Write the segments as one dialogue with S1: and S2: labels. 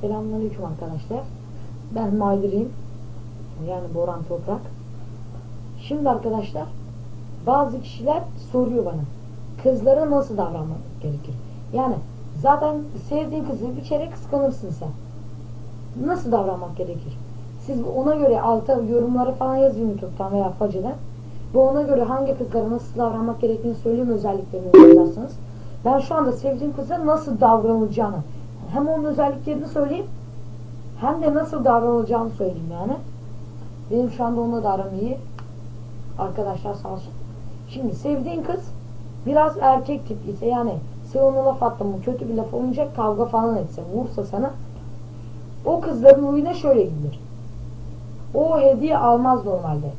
S1: Selamünaleyküm arkadaşlar. Ben Maydırıyım. Yani Boran Toprak. Şimdi arkadaşlar bazı kişiler soruyor bana. Kızlara nasıl davranmak gerekir? Yani zaten sevdiğin kızı bir kere kıskanırsın sen. Nasıl davranmak gerekir? Siz ona göre alta yorumları falan yazın YouTube'dan veya Facı'dan. Bu ona göre hangi kızlara nasıl davranmak gerektiğini söyleyeyim özelliklerini yazarsınız. Ben şu anda sevdiğim kıza nasıl davranılacağını hem onun özelliklerini söyleyeyim hem de nasıl davranılacağını söyleyeyim yani. Benim şu anda onunla da aram iyi. Arkadaşlar sağ olsun. Şimdi sevdiğin kız biraz erkek tipliyse yani sen ona laf attın mı kötü bir laf olunca kavga falan etse vursa sana o kızların huyuna şöyle gidilir. O hediye almaz normalde.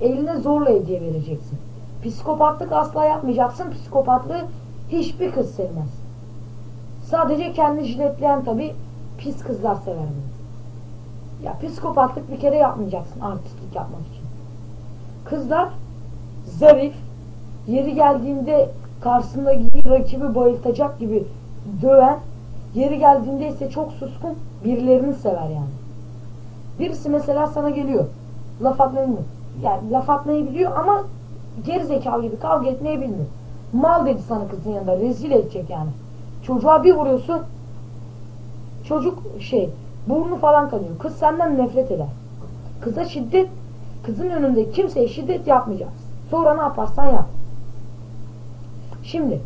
S1: Eline zorla hediye vereceksin. Psikopatlık asla yapmayacaksın. Psikopatlığı hiçbir kız sevmez. Sadece kendi jiletleyen tabi pis kızlar sever bunu. Ya psikopatlık bir kere yapmayacaksın artistlik yapmak için. Kızlar zarif, yeri geldiğinde karşısındaki rakibi bayıltacak gibi döven, yeri geldiğinde ise çok suskun birilerini sever yani. Birisi mesela sana geliyor. Laf atmayı mı? Yani laf atmayı biliyor ama geri zekalı gibi kavga etmeyi bilmiyor. Mal dedi sana kızın yanında. Rezil edecek yani. Çocuğa bir vuruyorsun. Çocuk şey burnu falan kanıyor. Kız senden nefret eder. Kıza şiddet kızın önünde kimseye şiddet yapmayacaksın. Sonra ne yaparsan yap. Şimdi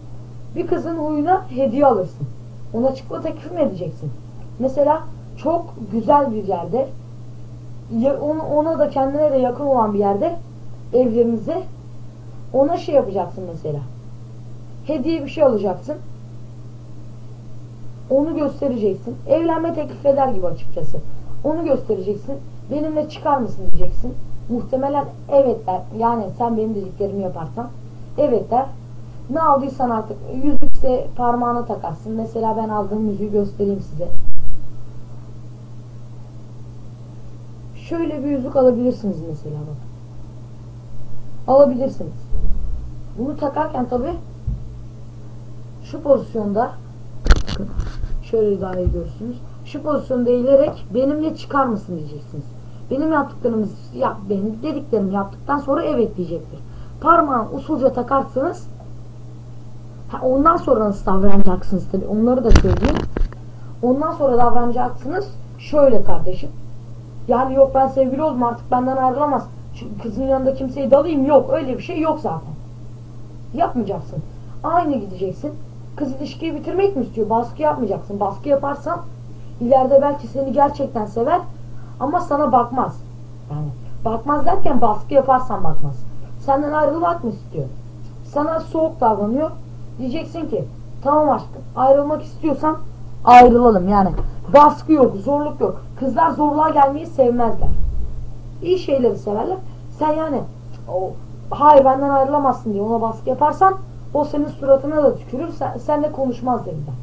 S1: bir kızın huyuna hediye alırsın. Ona çıkma teklif mi edeceksin? Mesela çok güzel bir yerde ona, da kendine de yakın olan bir yerde evlerinize ona şey yapacaksın mesela. Hediye bir şey alacaksın. Onu göstereceksin. Evlenme teklif eder gibi açıkçası. Onu göstereceksin. Benimle çıkar mısın diyeceksin. Muhtemelen evet der. Yani sen benim dediklerimi yaparsan evet der. Ne aldıysan artık yüzükse parmağına takarsın. Mesela ben aldığım yüzüğü göstereyim size. Şöyle bir yüzük alabilirsiniz mesela bak. Alabilirsiniz. Bunu takarken tabi şu pozisyonda şöyle iyi görürsünüz. Şu pozisyonda eğilerek benimle çıkar mısın diyeceksiniz. Benim yaptıklarımı yap, benim dediklerimi yaptıktan sonra evet diyecektir. Parmağı usulca takarsınız. Ha, ondan sonra nasıl davranacaksınız tabi onları da söyleyeyim. Ondan sonra davranacaksınız şöyle kardeşim. Yani yok ben sevgili oldum artık benden ayrılamaz. Şu kızın yanında kimseyi dalayım yok öyle bir şey yok zaten. Yapmayacaksın. Aynı gideceksin. Kız ilişkiyi bitirmek mi istiyor? Baskı yapmayacaksın. Baskı yaparsan ileride belki seni gerçekten sever ama sana bakmaz. Yani bakmaz derken baskı yaparsan bakmaz. Senden ayrılmak mı istiyor? Sana soğuk davranıyor. Diyeceksin ki tamam aşkım ayrılmak istiyorsan ayrılalım yani. Baskı yok, zorluk yok. Kızlar zorluğa gelmeyi sevmezler. İyi şeyleri severler. Sen yani o, hayır benden ayrılamazsın diye ona baskı yaparsan o senin suratına da tükürür. Sen, senle konuşmaz derinden.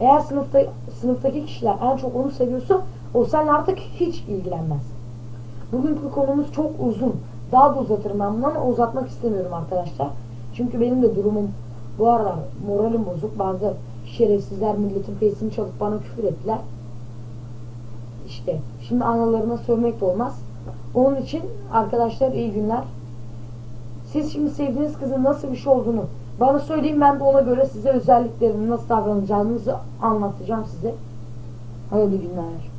S1: Eğer sınıfta sınıftaki kişiler en çok onu seviyorsa o seninle artık hiç ilgilenmez. Bugünkü konumuz çok uzun. Daha da uzatırım ben bunu ama uzatmak istemiyorum arkadaşlar. Çünkü benim de durumum bu aralar moralim bozuk. Bazı şerefsizler milletin face'ini çalıp bana küfür ettiler. İşte şimdi analarına sövmek de olmaz. Onun için arkadaşlar iyi günler. Siz şimdi sevdiğiniz kızın nasıl bir şey olduğunu bana söyleyin ben de ona göre size özelliklerini nasıl davranacağınızı anlatacağım size. Hayırlı günler.